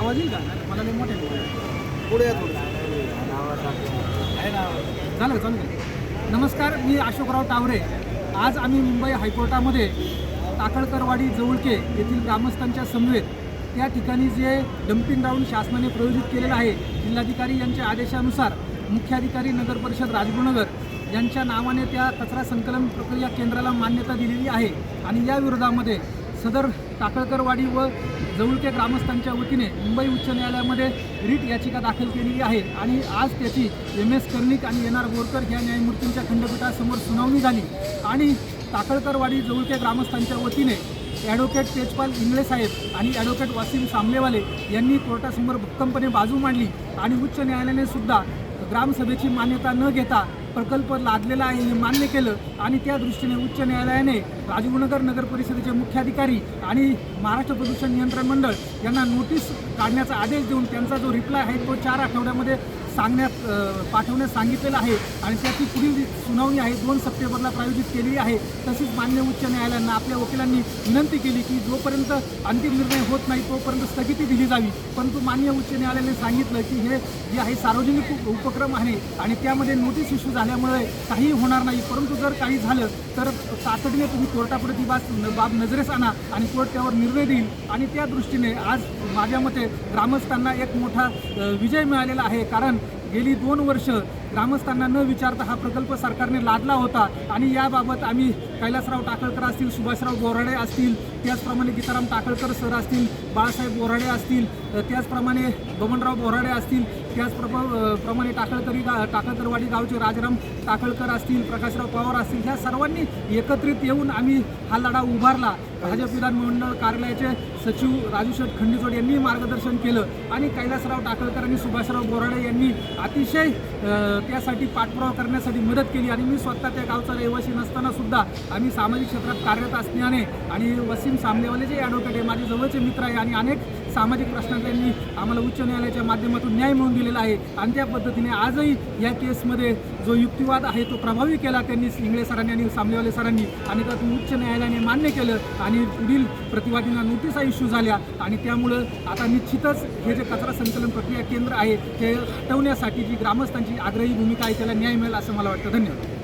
आवाज येईल का? मला नाही मोठे पुढे या थोडं. आहे ना? झालं का? चालू नमस्कार मी अशोकराव टावरे. आज आम्ही मुंबई हायकोर्टामध्ये टाकळकरवाडी जवळके येथील ग्रामस्थांच्या समवेत त्या ठिकाणी जे डम्पिंग ग्राउंड शासनाने प्रयोजित केलेलं आहे जिल्हाधिकारी यांच्या आदेशानुसार मुख्याधिकारी नगर परिषद राजगुरुनगर यांच्या नावाने त्या कचरा संकलन प्रक्रिया केंद्राला मान्यता दिलेली आहे. आणि या विरोधामध्ये सदर टाकळकरवाडी व जवळके ग्रामस्थांच्या वतीने मुंबई उच्च न्यायालयामध्ये रीट याचिका दाखल केलेली आहे आणि आज त्याची एम एस कर्णिक आणि एन आर बोरकर या न्यायमूर्तींच्या खंडपीठासमोर सुनावणी झाली. आणि टाकळकरवाडी जवळच्या ग्रामस्थांच्या वतीने ॲडव्होकेट तेजपाल इंगळे साहेब आणि ॲडव्होकेट वासिम सामलेवाले यांनी कोर्टासमोर भक्कमपणे बाजू मांडली आणि उच्च न्यायालयाने सुद्धा ग्रामसभेची मान्यता न घेता प्रकल्प लादलेला आहे हे मान्य केलं आणि त्या दृष्टीने उच्च न्यायालयाने राजगुरुनगर नगर परिषदेचे मुख्याधिकारी आणि महाराष्ट्र प्रदूषण नियंत्रण मंडळ यांना नोटीस काढण्याचा आदेश देऊन त्यांचा जो रिप्लाय आहे तो चार आठवड्यामध्ये सांगण्यात पाठवण्यास सांगितलेलं आहे आणि त्याची पुढील सुनावणी आहे दोन सप्टेंबरला प्रायोजित केलेली आहे. तसेच मान्य उच्च न्यायालयांना आपल्या वकिलांनी विनंती केली की जोपर्यंत अंतिम निर्णय होत नाही तोपर्यंत स्थगिती दिली जावी. परंतु मान्य उच्च न्यायालयाने सांगितलं की हे जे आहे सार्वजनिक उपक्रम आहे आणि त्यामध्ये नोटीस इश्यू झाल्यामुळे काही होणार नाही. परंतु जर काही झालं तर तातडीने तुम्ही कोर्टापुढे ती बाब बाब नजरेस आणा आणि कोर्ट त्यावर निर्णय देईल. आणि त्या दृष्टीने आज माझ्या मते ग्रामस्थांना एक मोठा विजय मिळालेला आहे. कारण गेली दोन वर्ष ग्रामस्थांना न विचारता हा प्रकल्प सरकारने लादला होता. आणि याबाबत आम्ही कैलासराव टाकळकर असतील सुभाषराव बोराडे असतील त्याचप्रमाणे गीताराम टाकळकर सर असतील बाळासाहेब बोराडे असतील त्याचप्रमाणे बमनराव बोराडे असतील त्याचप्रमाणे प्रमाणे टाकळकरी गा टाकळकरवाडी गावचे राजाराम टाकळकर असतील प्रकाशराव पवार असतील ह्या सर्वांनी एकत्रित येऊन आम्ही हा लढा उभारला. भाजप विधानमंडळ कार्यालयाचे सचिव राजू शेठ खंडीचोड यांनी मार्गदर्शन केलं आणि कैलासराव टाकळकर आणि सुभाषराव बोराडे यांनी अतिशय त्यासाठी पाठपुरावा करण्यासाठी मदत केली. आणि मी स्वतः त्या गावचा रहिवासी नसताना सुद्धा आम्ही सामाजिक क्षेत्रात कार्यरत असल्याने आणि वसीम सामनेवाले जे ॲडव्होकेट आहे माझे जवळचे मित्र आहे आणि अनेक सामाजिक प्रश्नात त्यांनी आम्हाला उच्च न्यायालयाच्या माध्यमातून न्याय मिळवून दिलेला आहे. आणि त्या पद्धतीने आजही या केसमध्ये जो युक्तिवाद आहे तो प्रभावी केला त्यांनी इंगळे सरांनी आणि सामनेवाले सरांनी. आणि त्यातून उच्च न्यायालयाने मान्य केलं आणि पुढील प्रतिवादींना नोटिसा इश्यू झाल्या. आणि त्यामुळं आता निश्चितच हे जे कचरा संकलन प्रक्रिया केंद्र आहे ते हटवण्यासाठी जी ग्रामस्थांची आग्रही भूमिका आहे त्याला न्याय मिळेल असं मला वाटतं. धन्यवाद.